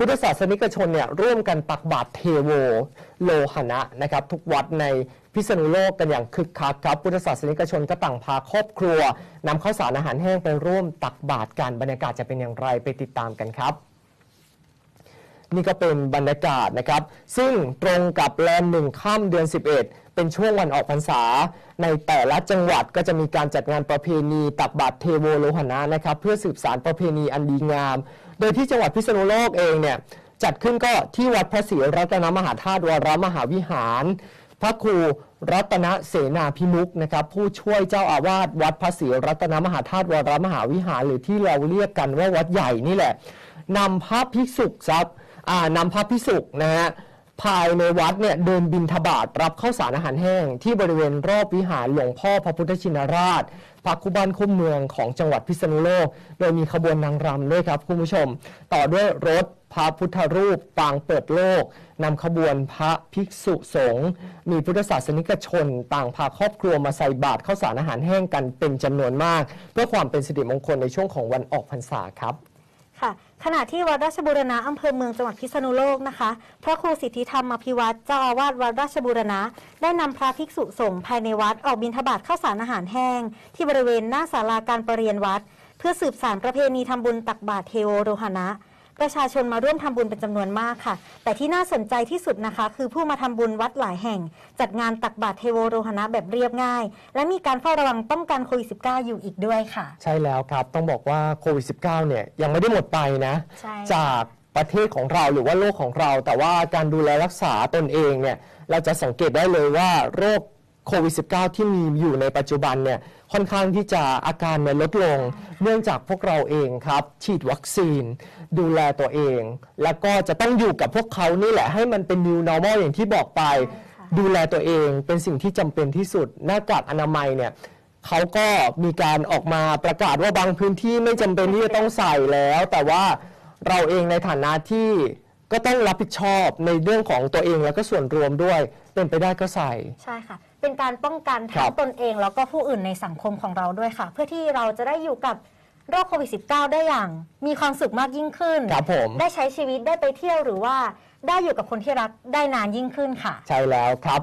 พุทธศาสนิกชนเนี่ยร่วมกันตักบาตรเทโวโลหณะนะครับทุกวัดในพิษณุโลกกันอย่างคึกคักครับ พุทธศาสนิกชนก็ต่างพาครอบครัว นำข้าวสารอาหารแห้งไปร่วมตักบาตรกันบรรยากาศจะเป็นอย่างไรไปติดตามกันครับ นี่ก็เป็นบรรยากาศนะครับ ซึ่งตรงกับแรมหนึ่งค่ำเดือน 11 เป็นช่วงวันออกพรรษา ในแต่ละจังหวัดก็จะมีการจัดงานประเพณีตักบาตรเทโวโลหณะนะครับ เพื่อสืบสารประเพณีอันดีงาม โดยที่จังหวัดพิษณุโลกเองเนี่ยจัดขึ้นก็ที่วัดพระศรีรัตนมหาธาตุวรมหาวิหาร พระครูรัตนเสนาพิมุกนะครับผู้ช่วยเจ้าอาวาสวัดพระศรีรัตนมหาธาตุวรมหาวิหาร หรือที่เราเรียกกันว่าวัดใหญ่นี่แหละนำพระภิกษุครับอ่า นำพระภิกษุนะฮะภายในวัดเนี่ยเดินบินทบาทรับข้าวสารอาหารแห้ง ที่บริเวณรอบวิหารหลวงพ่อพระพุทธชินราชพระคุบ้านคุ้มเมืองของจังหวัดพิษณุโลก โดยมีขบวนนางรำด้วยครับคุณผู้ชม ต่อด้วยรถพระพุทธรูปปางเปิดโลกนำขบวนพระภิกษุสงฆ์มีพุทธศาสนิกชน ต่างพาครอบครัวมาใส่บาตรข้าวสารอาหารแห้งกันเป็นจำนวนมาก เพื่อความเป็นสิริมงคลในช่วงของวันออกพรรษาครับ ค่ะขณะที่วัดราชบูรณะอำเภอเมืองจังหวัดพิษณุโลกนะคะ พระครูสิทธิธรรมอภิวัตรเจ้าอาวาสวัดราชบูรณะ ได้นำพระภิกษุสงฆ์ภายในวัดออกบิณฑบาตข้าวสารอาหารแห้ง ที่บริเวณหน้าศาลาการประเรียนวัด เพื่อสืบสานประเพณีทำบุญตักบาตรเทโวโรหณะ ประชาชนมาร่วมทำบุญเป็นจำนวนมากค่ะ แต่ที่น่าสนใจที่สุดนะคะ คือผู้มาทำบุญวัดหลายแห่ง จัดงานตักบาตรเทโวโรหณะแบบเรียบง่าย และมีการเฝ้าระวังป้องกันโควิด -19 อยู่อีกด้วยค่ะ ใช่แล้วครับ ต้องบอกว่าโควิด -19 เนี่ยยังไม่ได้หมดไปนะใช่จากประเทศของเราหรือว่าโลกของเรา แต่ว่าการดูแลรักษาตนเองเนี่ยเราจะสังเกตได้เลยว่าโรค โควิด -19 ที่มีอยู่ในปัจจุบันเนี่ยค่อนข้างที่จะอาการเนี่ยลดลง เนื่องจากพวกเราเองครับ ฉีดวัคซีน ดูแลตัวเอง แล้วก็จะต้องอยู่กับพวกเขานี่แหละให้มันเป็น new normal อย่างที่บอกไปใช่ค่ะดูแลตัวเองเป็นสิ่งที่จำเป็นที่สุด หน้ากากอนามัยเนี่ยเขาก็มีการออกมาประกาศว่าบางพื้นที่ไม่จำเป็นที่จะต้องใส่แล้ว แต่ว่าเราเองในฐานะที่ก็ต้องรับผิดชอบในเรื่องของตัวเองแล้วก็ส่วนรวมด้วย เป็นไปได้ก็ใส่ ใช่ค่ะ เป็นการป้องกันครัทั้บ งตนเองแล้วก็ผู้อื่นในสังคมของเราด้วยค่ะ เพื่อที่เราจะได้อยู่กับโรคโควิด -19 ได้อย่าง มีความสุขมากยิ่งขึ้น ครับผม ได้ใช้ชีวิตได้ไปเที่ยวหรือว่าได้อยู่กับคนที่รักได้นานยิ่งขึ้นค่ะ ใช่แล้วครับ